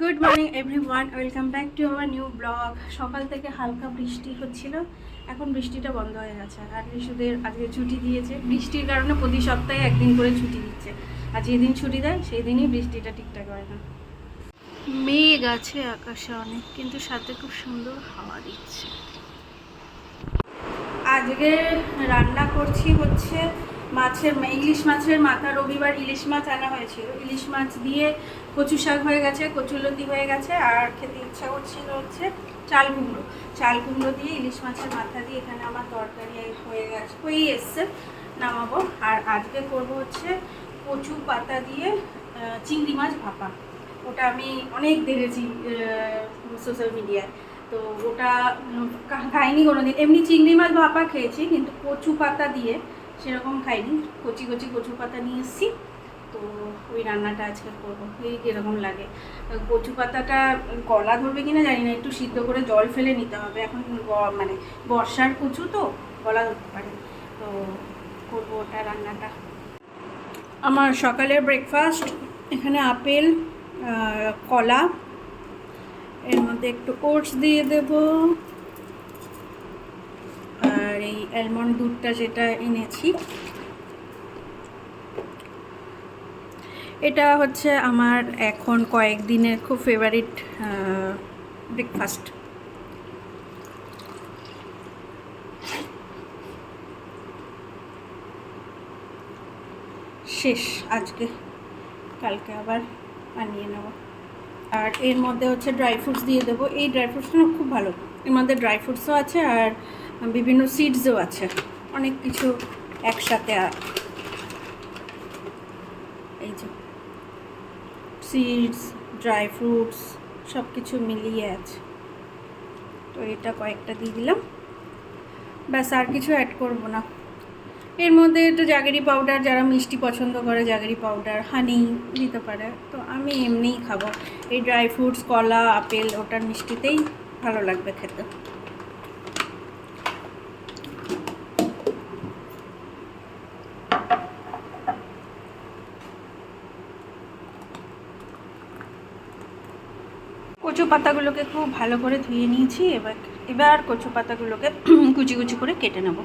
Good morning every one welcome back to our new blog সকাল থেকে হালকা বৃষ্টি হচ্ছিল। এখন বৃষ্টিটা বন্ধ হয়ে গেছে। আর ঋষুদের আজকে ছুটি দিয়েছে। বৃষ্টির কারণে প্রতি সপ্তাহে একদিন করে ছুটি দিচ্ছে। আর যেদিন ছুটি দেয় সেই দিনই বৃষ্টিটা ঠিকঠাক হয় না। মেঘ আছে আকাশে অনেক, কিন্তু সাথে খুব সুন্দর হাওয়া দিচ্ছে। আজকে রান্না করছি হচ্ছে মাছের ইলিশ মাছের মাথা রবিবার ইলিশ মাছ আনা হয়েছিল। ইলিশ মাছ দিয়ে কচু শাক হয়ে গেছে, কচুলতি হয়ে গেছে, আর খেতে ইচ্ছা করছিল হচ্ছে চাল কুমড়ো। চাল কুমড়ো দিয়ে ইলিশ মাছের মাথা দিয়ে এখানে আমার তরকারি হয়ে গেছে, হয়েই এসছে, নামাবো। আর আজকে করব হচ্ছে কচু পাতা দিয়ে চিংড়ি মাছ ভাপা। ওটা আমি অনেক দেখেছি সোশ্যাল মিডিয়ায় তো ওটা খাইনি কোনো দিন এমনি চিংড়ি মাছ ভাপা খেয়েছি, কিন্তু কচু পাতা দিয়ে সেরকম খাইনি, কচি কচি কচু পাতা নিয়ে এসেছি। তো ওই রান্নাটা আজকে করব, এই কীরকম লাগে। কচু পাতাটা গলা ধরবে কিনা জানি না, একটু সিদ্ধ করে জল ফেলে নিতে হবে। এখন মানে বর্ষার কচু তো গলা ধরতে পারে। তো করব ওটা রান্নাটা। আমার সকালের ব্রেকফাস্ট এখানে আপেল কলা, এর মধ্যে একটু ওটস দিয়ে দেব। আর এই অ্যালমন্ড দুধটা যেটা এনেছি। এটা হচ্ছে আমার এখন কয়েকদিনের খুব ফেভারিট ব্রেকফাস্ট শেষ, আজকে। কালকে আবার বানিয়ে নেব। আর এর মধ্যে হচ্ছে ড্রাই ফ্রুটস দিয়ে দেবো। এই ড্রাই ফ্রুটসটা খুব ভালো। এর মধ্যে ড্রাই ফ্রুটসও আছে আর বিভিন্ন সিডসও আছে। অনেক কিছু একসাথে এই যে সিডস ড্রাই ফ্রুটস সব কিছু মিলিয়ে আছে। তো এটা কয়েকটা দিয়ে দিলাম। ব্যাস, আর কিছু অ্যাড করব না। এর মধ্যে তো জাগেরি পাউডার যারা মিষ্টি পছন্দ করে জাগেরি পাউডার হানি দিতে পারে। তো আমি এমনিই খাব। এই ড্রাই ফ্রুটস কলা, আপেল, ওটার মিষ্টিতেই ভালো লাগবে খেতে। পাতাগুলোকে খুব ভালো করে ধুয়ে নিয়েছি, এবার এবার কচু পাতাগুলোকে কুচি কুচি করে কেটে নেব।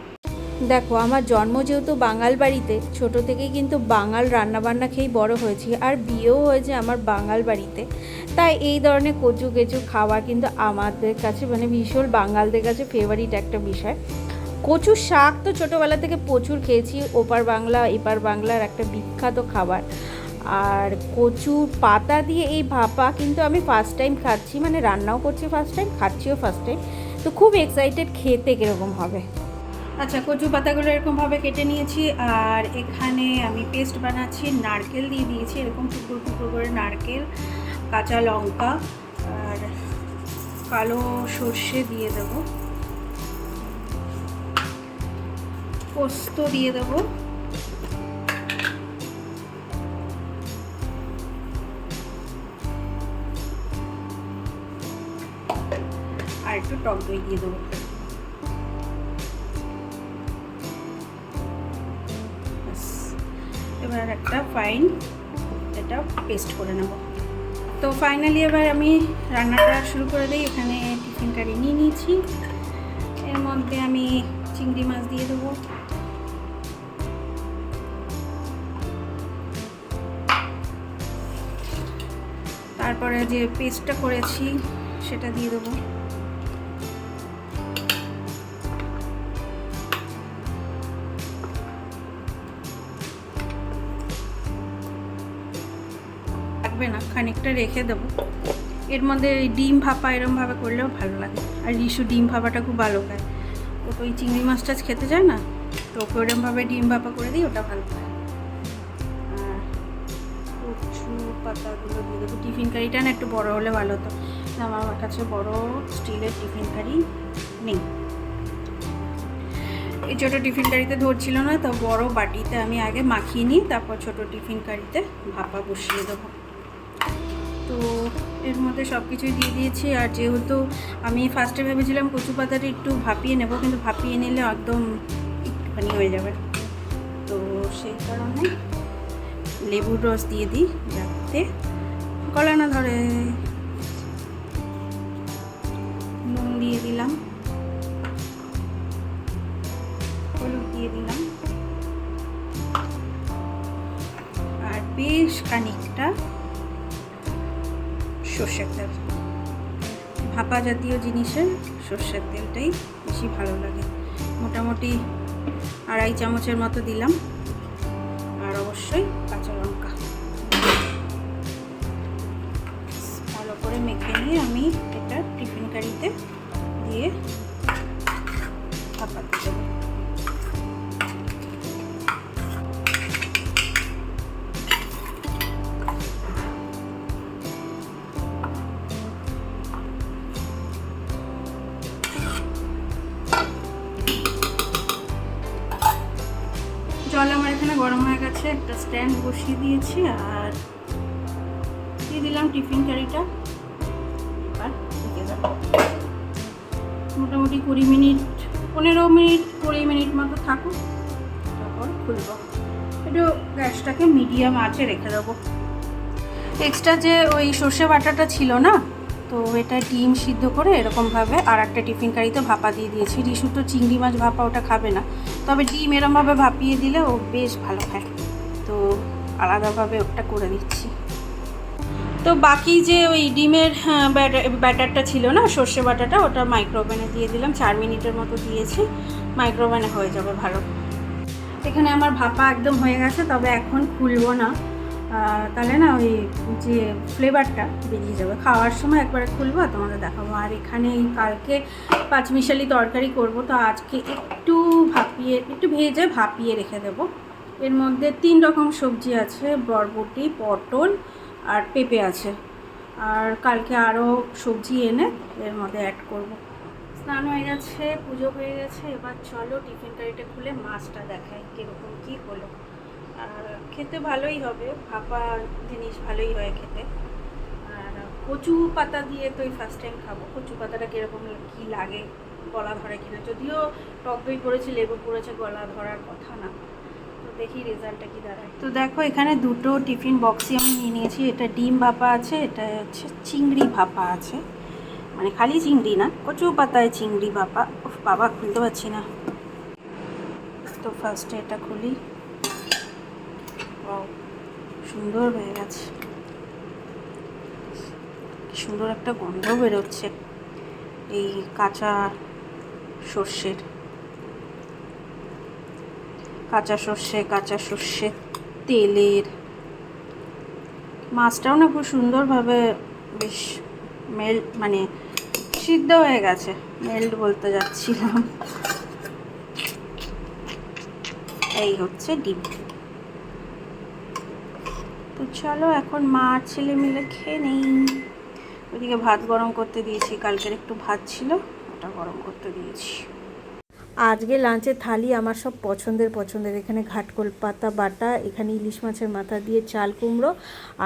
দেখো, আমার জন্ম যেহেতু বাঙাল বাড়িতে, ছোট থেকেই কিন্তু বাঙাল রান্নাবান্না খেয়েই বড় হয়েছি আর বিয়েও হয়েছে আমার বাঙাল বাড়িতে। তাই এই ধরনের কচু কেচু খাওয়া কিন্তু আমাদের কাছে মানে ভীষণ বাঙালদের কাছে ফেভারিট একটা বিষয়। কচু শাক তো ছোটোবেলা থেকে প্রচুর খেয়েছি, ওপার বাংলা, এপার বাংলার একটা বিখ্যাত খাবার। আর কচু পাতা দিয়ে এই ভাপা কিন্তু আমি ফার্স্ট টাইম খাচ্ছি মানে রান্নাও করছি ফার্স্ট টাইম খাচ্ছিও ফার্স্ট টাইম তো খুব এক্সাইটেড খেতে কীরকম হবে। আচ্ছা কচু পাতাগুলো এরকমভাবে কেটে নিয়েছি, আর এখানে আমি পেস্ট বানাচ্ছি, নারকেল দিয়ে দিয়েছি, এরকম টুকরো টুকরো করে নারকেল, কাঁচা লঙ্কা, আর কালো সর্ষে দিয়ে দেব। পোস্ত দিয়ে দেব। আর একটু টক দই দিয়ে দেবো। এবার একটা ফাইন এটা পেস্ট করে নেব। তো ফাইনালি এবার আমি রান্নাটা শুরু করে দিই। এখানে টিফিন কারি নিয়ে নিয়েছি। এর মধ্যে আমি চিংড়ি মাছ দিয়ে দেবো। তারপরে যে পেস্টটা করেছি, সেটা দিয়ে দেবো। খানিকটা রেখে দেবো। এর মধ্যে ডিম ভাপা এরমভাবে করলেও ভালো লাগে। আর রিশু ডিম ভাপাটা খুব ভালো খায়। ও তো ওই চিংড়ি মাছ টাছ খেতে চায় না, তো ওকে ওরমভাবে ডিম ভাপা করে দিই, ওটা ভালো খায় কচু পাতাগুলো দিয়ে দেবো। টিফিন কারিটা না একটু বড় হলে ভালো হতো। আমার কাছে বড় স্টিলের টিফিন কারি নেই। এই ছোটো টিফিন কারিতে ধরছিল না, তো বড় বাটিতে আমি আগে মাখিয়ে নিই, তারপর ছোট টিফিন কারিতে ভাপা বসিয়ে দেবো। তো এর মধ্যে সব কিছুই দিয়ে দিয়েছি। আর যেহেতু আমি ফার্স্টে ভেবেছিলাম কচু পাতাটা একটু ভাপিয়ে নেব, কিন্তু ভাপিয়ে নিলে একদম একটুখানি হয়ে যাবে। তো সেই কারণে লেবুর রস দিয়ে দিই যাতে গলা না ধরে। নুন দিয়ে দিলাম। হলুদ দিয়ে দিলাম। আর বেশ খানিকটা সর্ষের তেল। ভাপা জাতীয় জিনিসের সর্ষের তেলটাই বেশি ভালো লাগে। মোটামুটি আড়াই চামচের মতো দিলাম। আর অবশ্যই কাঁচা লঙ্কা। ভালো করে মেখে নিয়ে আমি স্ট্যান্ড বসিয়ে দিয়েছি আর দিয়ে দিলাম টিফিন কারিটা। দেবো। মোটামুটি কুড়ি মিনিট, পনেরো মিনিট, কুড়ি মিনিট মতো থাকুক, তারপর খুলবো। একটু গ্যাসটাকে মিডিয়াম আঁচে রেখে দেবো। এক্সট্রা যে ওই সর্ষে বাটাটা ছিল না, তো এটা ডিম সিদ্ধ করে এরকমভাবে আর একটা টিফিন কারিতে ভাপা দিয়ে দিয়েছি। রিসু তো চিংড়ি মাছ ভাপা ওটা খাবে না। তবে ডিম এরমভাবে ভাপিয়ে দিলে ও বেশ ভালো খায়। তো আলাদাভাবে ওটা করে দিচ্ছি তো বাকি যে ওই ডিমের হ্যাঁ, ব্যাটার ব্যাটারটা ছিল না সর্ষে বাটাটা ওটা মাইক্রোওভেনে দিয়ে দিলাম চার মিনিটের মতো দিয়েছি মাইক্রোওভেনে হয়ে যাবে ভালো। এখানে আমার ভাপা একদম হয়ে গেছে তবে এখন খুলবো না। তাহলে না ওই যে ফ্লেভারটা বেরিয়ে যাবে। খাওয়ার সময় একবারে খুলবো তোমাদের দেখাবো। আর এখানে কালকে পাঁচমিশালি তরকারি করব তো আজকে একটু ভাপিয়ে একটু ভেজে ভাপিয়ে রেখে দেবো। এর মধ্যে তিন রকম সবজি আছে, বরবটি, পটল আর পেঁপে আছে। আর কালকে আরও সবজি এনে এর মধ্যে অ্যাড করব। স্নান হয়ে গেছে, পুজো হয়ে গেছে, এবার চলো টিফিন কারিটা খুলে মাছটা দেখাই কীরকম কী হলো। আর খেতে ভালোই হবে, ভাপা জিনিস ভালোই হয় খেতে। আর কচু পাতা দিয়ে তো ফার্স্ট টাইম খাব, কচু পাতাটা কীরকম কী লাগে গলা ধরে কিনা। যদিও টক দই পড়েছে, লেবু পড়েছে, গলা ধরার কথা না। দেখি রেজাল্টটা কি দাঁড়ায়। তো দেখো, এখানে দুটো টিফিন বক্সই আমি নিয়ে নিয়েছি। এটা ডিম ভাপা আছে, এটা হচ্ছে চিংড়ি ভাপা আছে। মানে খালি চিংড়ি না, কচু পাতায় চিংড়ি ভাপা। বাবা, খুলতে পারছি না। তো ফার্স্টে এটা খুলি। সুন্দর হয়ে গেছে। সুন্দর একটা গন্ধ বেরোচ্ছে। এই কাঁচা সর্ষের। কাঁচা সর্ষে কাঁচা সর্ষে, তেলের। মাছটাও না খুব সুন্দরভাবে বেশ মেল্ট মানে সিদ্ধ হয়ে গেছে মেল্ট বলতে যাচ্ছিলাম। এই হচ্ছে ডিম। তো চলো এখন মা আর ছেলে মিলে খেয়ে নেই। ওইদিকে ভাত গরম করতে দিয়েছি, কালকের একটু ভাত ছিল, ওটা গরম করতে দিয়েছি। আজকে লাঞ্চের থালি আমার সব পছন্দের পছন্দের। এখানে ঘাটকল পাতা বাটা, এখানে ইলিশ মাছের মাথা দিয়ে চাল কুমড়ো,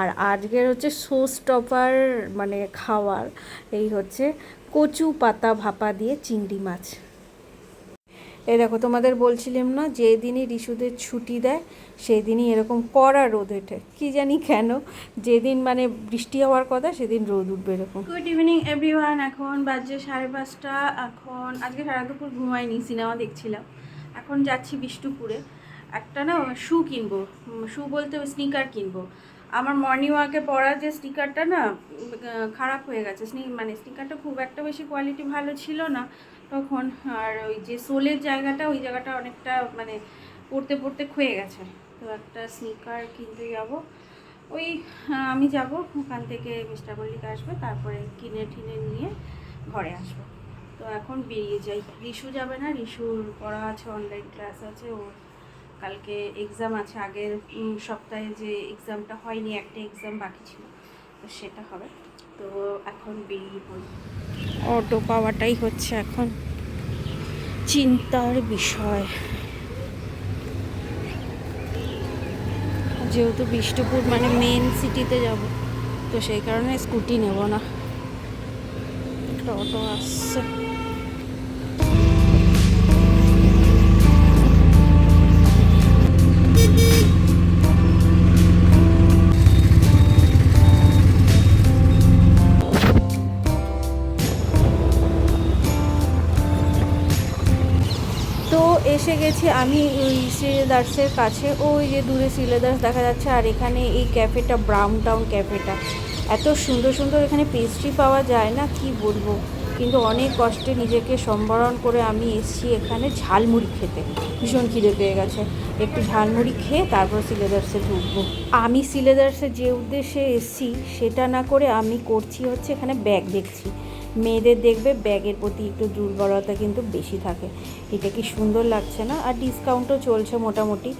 আর আজকের হচ্ছে সোস স্টপার মানে খাওয়ার। এই হচ্ছে কচু পাতা ভাপা দিয়ে চিংড়ি মাছ। এই দেখো, তোমাদের বলছিলাম না, যেদিনই রিশুদের ছুটি দেয় সেই দিনই এরকম কড়া রোদ ওঠে। কি জানি কেন, যেদিন মানে বৃষ্টি হওয়ার কথা, সেদিন রোদ উঠবে এরকম। গুড ইভিনিং এভরিওয়ান এখন বাজে সাড়ে পাঁচটা। এখন আজকে সারা দুপুর ঘুমাইনি, সিনেমা দেখছিলাম। এখন যাচ্ছি বিষ্ণুপুরে। একটা না শু কিনবো শু বলতে স্নিকার কিনবো। আমার মর্নিং ওয়াকে পরা যে স্টিকারটা না খারাপ হয়ে গেছে। মানে স্টিকারটা খুব একটা বেশি কোয়ালিটি ভালো ছিল না। তখন আর ওই যে সোলের জায়গাটা, ওই জায়গাটা অনেকটা মানে পড়তে পড়তে ক্ষয়ে গেছে। তো একটা স্নিকার কিনতে যাব। ওই আমি যাব, ওখান থেকে মিস্টার মল্লিকা আসবে, তারপরে কিনে ঠিনে নিয়ে ঘরে আসব। তো এখন বেরিয়ে যাই। রিশু যাবে না, রিশুর পড়া আছে অনলাইন ক্লাস আছে ওর কালকে এক্সাম আছে, আগের সপ্তাহে যে এক্সামটা হয়নি, একটা এক্সাম বাকি ছিল, তো সেটা হবে। তো এখন বেরিয়ে পড়ি। অটো পাওয়াটাই হচ্ছে এখন চিন্তার বিষয়। যেহেতু বিষ্ণুপুর মানে মেন সিটিতে যাব, তো সেই কারণে স্কুটি নেব না। একটা অটো আসছে। এসে গেছি আমি ওই সিলেদার্সের কাছে। ওই যে দূরে সিলেদার্স দেখা যাচ্ছে, আর এখানে এই ক্যাফেটা, ব্রাউন টাউন ক্যাফেটা। এত সুন্দর সুন্দর এখানে পেস্ট্রি পাওয়া যায় না, কি বলব? কিন্তু অনেক কষ্টে নিজেকে সম্বরণ করে আমি এসেছি এখানে ঝালমুড়ি খেতে। ভীষণ খিদে পেয়ে গেছে। একটু ঝালমুড়ি খেয়ে তারপর সিলেদার্সে ঢুকবো। আমি সিলেদার্সে যে উদ্দেশ্যে এসেছি, সেটা না করে আমি করছি হচ্ছে এখানে ব্যাগ দেখছি। মেয়েদের দেখবে ব্যাগের প্রতি একটু দুর্বলতা কিন্তু বেশি থাকে। এটা কি সুন্দর লাগছে না? আর ডিসকাউন্টও চলছে মোটামুটি।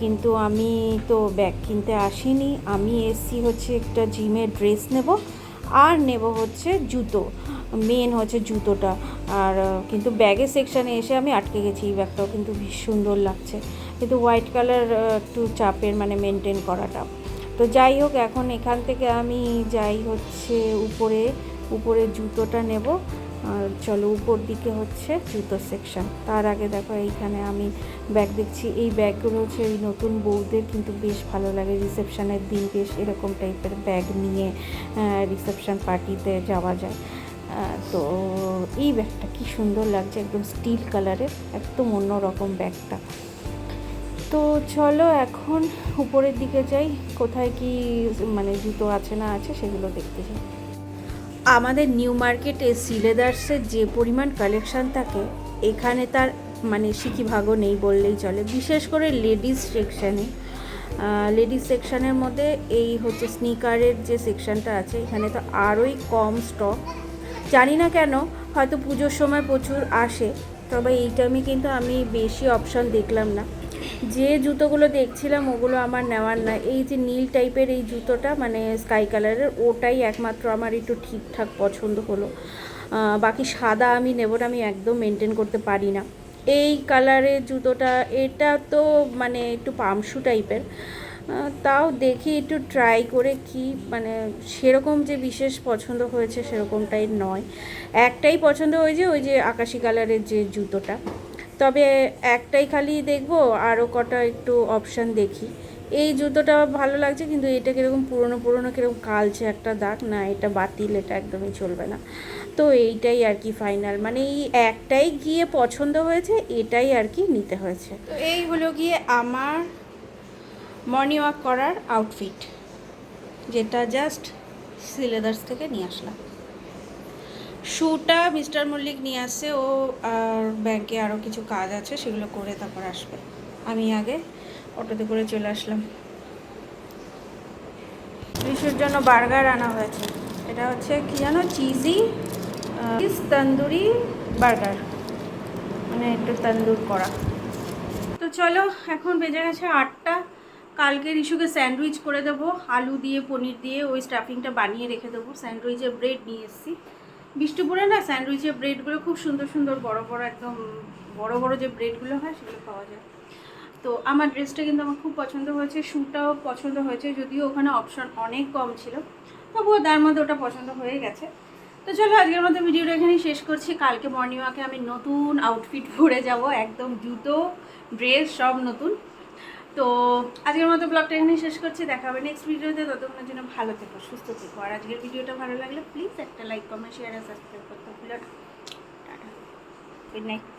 কিন্তু আমি তো ব্যাগ কিনতে আসিনি। আমি এসছি হচ্ছে একটা জিমের ড্রেস নেব। আর নেব হচ্ছে জুতো। মেন হচ্ছে জুতোটা। আর কিন্তু ব্যাগের সেকশানে এসে আমি আটকে গেছি এই ব্যাগটাও। কিন্তু ভীষণ সুন্দর লাগছে। কিন্তু হোয়াইট কালার একটু চাপের মানে মেনটেন করাটা। তো যাই হোক, এখন এখান থেকে আমি যাই হচ্ছে উপরে। উপরে জুতোটা নেব। আর চলো উপর দিকে হচ্ছে জুতো সেকশন তার আগে দেখো এইখানে আমি ব্যাগ দেখছি। এই ব্যাগগুলো হচ্ছে এই নতুন বউদের কিন্তু বেশ ভালো লাগে। রিসেপশানের দিন বেশ এরকম টাইপের ব্যাগ নিয়ে রিসেপশান পার্টিতে যাওয়া যায়। তো এই ব্যাগটা কি সুন্দর লাগছে। একদম স্টিল কালারের একদম অন্যরকম ব্যাগটা। তো চলো এখন উপরের দিকে যাই। কোথায় কি মানে জুতো আছে না আছে সেগুলো দেখতে যাই। আমাদের নিউ মার্কেটে সিলেদার্সের যে পরিমাণ কালেকশন থাকে, এখানে তার মানে সিকি ভাগও নেই বললেই চলে। বিশেষ করে লেডিস সেকশানে লেডিস সেকশানের মধ্যে এই হচ্ছে স্নিকারের যে সেকশনটা আছে, এখানে তো আরোই কম স্টক জানি না কেন, হয়তো পুজোর সময় প্রচুর আসে, তবে এই টাইমে কিন্তু আমি বেশি অপশন দেখলাম না। যে জুতোগুলো দেখছিলাম, ওগুলো আমার নেওয়ার না এই যে নীল টাইপের এই জুতোটা মানে স্কাই কালারের, ওটাই একমাত্র আমার একটু ঠিকঠাক পছন্দ হলো। বাকি সাদা আমি নেব না আমি একদম মেনটেন করতে পারি না। এই কালারের জুতোটা, এটা তো মানে একটু পামশু টাইপের। তাও দেখি একটু ট্রাই করে কি মানে সেরকম যে বিশেষ পছন্দ হয়েছে সেরকমটাই নয়। একটাই পছন্দ হয়েছে ওই যে আকাশি কালারের যে জুতোটা। তবে একটাই খালি দেখব, আরও কটা একটু অপশান দেখি। এই জুতোটা ভালো লাগছে, কিন্তু এটা কীরকম পুরনো পুরনো কীরকম কালছে একটা দাগ, না, এটা বাতিল, এটা একদমই চলবে না। তো এইটাই আর কি ফাইনাল মানে এই একটাই গিয়ে পছন্দ হয়েছে, এটাই আর কি নিতে হয়েছে। তো এই হলো গিয়ে আমার মর্নিং ওয়াক করার আউটফিট যেটা জাস্ট সিলেদার্স থেকে নিয়ে আসলাম। শ্যুটা মিস্টার মল্লিক নিয়ে আসছে ও আর ব্যাংকে আরও কিছু কাজ আছে, সেগুলো করে তারপর আসবে। আমি আগে অটোতে করে চলে আসলাম। ঋষুর জন্য বার্গার আনা হয়েছে। এটা হচ্ছে কি জানো, চিজি চিজ তন্দুরি বার্গার। মানে একটু তন্দুর করা। তো চলো, এখন বেজে গেছে আটটা। কালকে রিশুকে স্যান্ডউইচ করে দেবো, আলু দিয়ে, পনির দিয়ে, ওই স্টাফিংটা বানিয়ে রেখে দেবো। স্যান্ডউইচের ব্রেড নিয়ে এসেছি। বিষ্ণুপুরে না স্যান্ডউইচের ব্রেডগুলো খুব সুন্দর সুন্দর বড় বড় একদম বড় বড় যে ব্রেডগুলো হয় সেগুলো পাওয়া যায়। তো আমার ড্রেসটা কিন্তু আমার খুব পছন্দ হয়েছে শ্যুটাও পছন্দ হয়েছে, যদিও ওখানে অপশন অনেক কম ছিল, তবুও তার মধ্যে ওটা পছন্দ হয়ে গেছে। তো চলো আজকের মতো ভিডিওটা এখানেই শেষ করছি, কালকে মর্নিং ওয়াকে আমি নতুন আউটফিট পরে যাব, একদম জুতো ড্রেস সব নতুন। তো আজকের মতো ব্লগটা এখানে শেষ করছি। দেখা হবে নেক্সট ভিডিওতে ততক্ষণের জন্য ভালো থেকো, সুস্থ থেকো। আর আজকের ভিডিওটা ভালো লাগলে প্লিজ একটা লাইক কমেন্ট শেয়ার আর সাবস্ক্রাইব করতে ভুলো টাটা। Good night